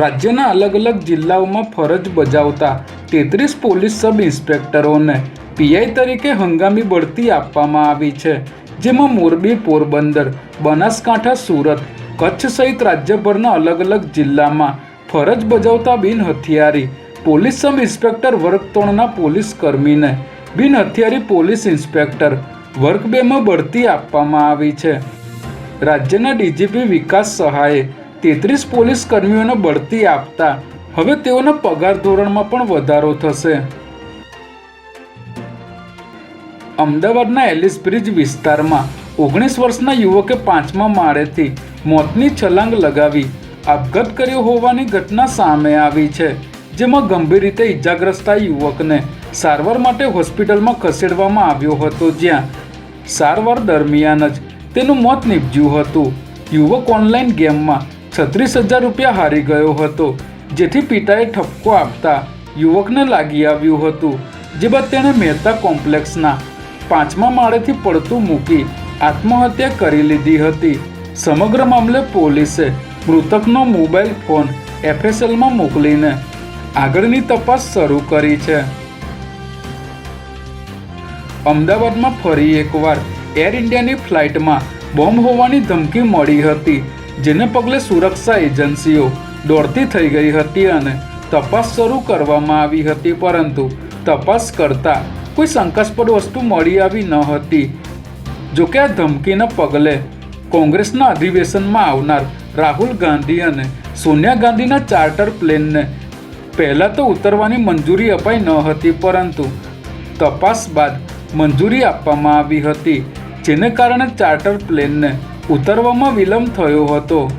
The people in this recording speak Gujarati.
રાજ્યના અલગ અલગ જિલ્લાઓમાં ફરજ બજાવતા તેત્રીસ પોલીસ સબ ઇન્સ્પેક્ટરોને પીઆઈ તરીકે હંગામી બઢતી આપવામાં આવી છે, જેમાં મોરબી, પોરબંદર, બનાસકાંઠા, સુરત, કચ્છ સહિત રાજ્યભરના અલગ અલગ જિલ્લામાં ફરજ બજાવતા બિન હથિયારી પોલીસ સબ ઇન્સ્પેક્ટર વર્ગ ત્રણના પોલીસ કર્મીને બિન હથિયારી પોલીસ ઇન્સ્પેક્ટર વર્ગ બેમાં બઢતી આપવામાં આવી છે. રાજ્યના ડીજીપી વિકાસ સહાયે તેત્રીસ પોલીસ કર્મીઓને બઢતી આપતા હવે તેઓના પગાર ધોરણમાં પણ વધારો થશે. અમદાવાદના એલિસ બ્રિજ વિસ્તારમાં ઓગણીસ વર્ષના યુવકે પાંચમા માળેથી મોતની છલાંગ લગાવી આપઘાત કર્યો હોવાની ઘટના સામે આવી છે, જેમાં ગંભીર રીતે ઈજાગ્રસ્ત યુવકને સારવાર માટે હોસ્પિટલમાં ખસેડવામાં આવ્યો હતો જ્યાં સારવાર દરમિયાન જ તેનું મોત નીપજ્યું હતું. યુવક ઓનલાઈન ગેમમાં છત્રીસ હજાર રૂપિયા હારી ગયો હતો, જેથી પિતાએ ઠપકો આપતા યુવકને લાગી આવ્યું હતું, જે બાદ તેણે મહેતા કોમ્પ્લેક્સના પાંચમા માળેથી પડતું મૂકી આત્મહત્યા કરી લીધી હતી. સમગ્ર મામલે પોલીસે મૃતકનો મોબાઈલ ફોન એફએસએલમાં મોકલીને આગળની તપાસ શરૂ કરી છે. અમદાવાદમાં ફરી એકવાર એર ઇન્ડિયાની ફ્લાઇટમાં બોમ્બ હોવાની ધમકી મળી હતી. જેને પગલે સુરક્ષા એજન્સીઓ દોડતી થઈ ગઈ હતી અને તપાસ શરૂ કરવામાં આવી હતી, પરંતુ તપાસ કરતા કોઈ શંકાસ્પદ વસ્તુ મળી આવી ન હતી. જોકે આ ધમકીના પગલે કોંગ્રેસના અધિવેશનમાં આવનાર રાહુલ ગાંધી અને સોનિયા ગાંધીના ચાર્ટર પ્લેનને પહેલાં તો ઉતરવાની મંજૂરી અપાઈ ન હતી, પરંતુ તપાસ બાદ મંજૂરી આપવામાં આવી હતી, જેને કારણે ચાર્ટર પ્લેનને ઉતરવામાં વિલંબ થયો હતો.